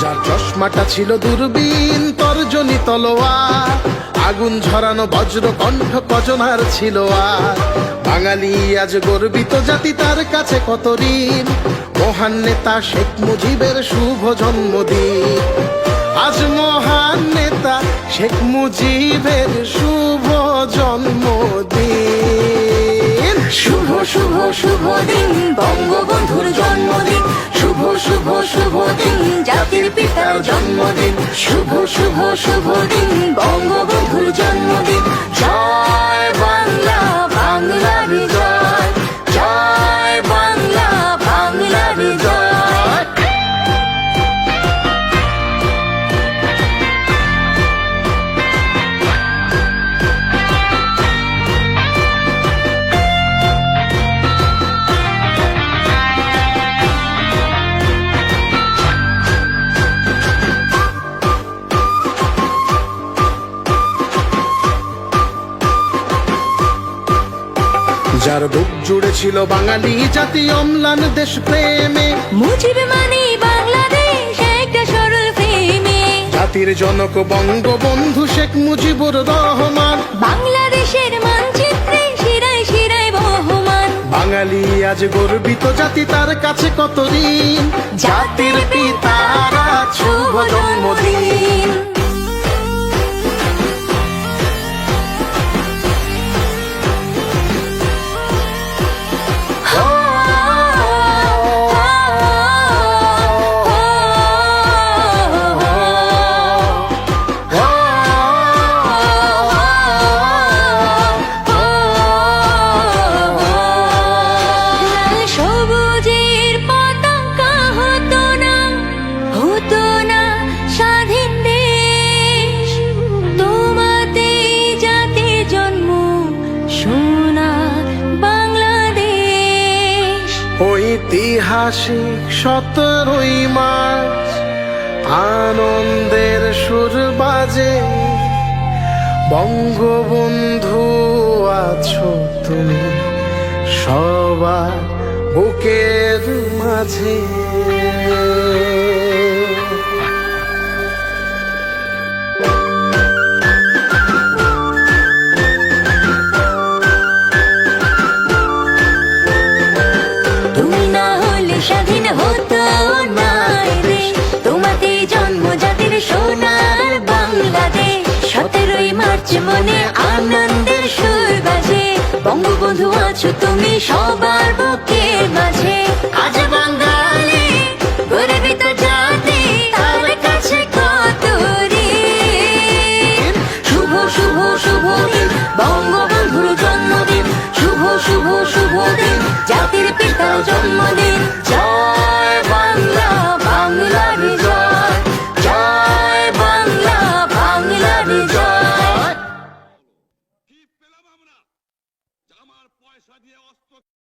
যার চশমাটা ছিল দূরবীন, তর্জনী তলোয়ার। আগুন ঝরানো বজ্র কণ্ঠ কজনার ছিল আর। বাঙালি আজ গর্বিত জাতি, তার কাছে কত ঋণ? মহান নেতা শেখ মুজিবের শুভ জন্মদিন। আজ মহান নেতা শেখ মুজিবের শুভ জন্মদিন। শুভ শুভ শুভ দিন, বঙ্গবন্ধুর জন্মদিন। শুভ শুভ দিন। জাতির পিতার জন্মদিন। শুভ শুভ শুভ দিন। বঙ্গবন্ধুর জন্মদিন। যার বুক জুড়ে ছিল বাঙালি জাতি অম্লান দেশ প্রেমে। মুজিব মানে বাংলাদেশ একটা সরল প্রেমে। জাতির জনক বঙ্গবন্ধু শেখ মুজিবুর রহমান। বাংলাদেশের মানচিত্রে শিরায় শিরায় বহমান। বাঙালি আজ গর্বিত জাতি তার কাছে কত ঋণ? জাতির পিতারা শুভ জন্মদিন। ঐতিহাসিক সতেরোই মার্চ আনন্দের সুর বাজে। বঙ্গবন্ধু আছো তুমি সবার বুকের মাঝে। সোনার বাংলাদেশ। সতেরোই মার্চ মনে আনন্দের সুর বাজে বঙ্গবন্ধু, আছো তুমি সবার বুকের মাঝে। আজ বাঙালি গর্বিত জাতি, তার কাছে কত শুভ শুভ শুভ দিন, বঙ্গবন্ধুর জন্মদিন। শুভ শুভ শুভ দিন জাতি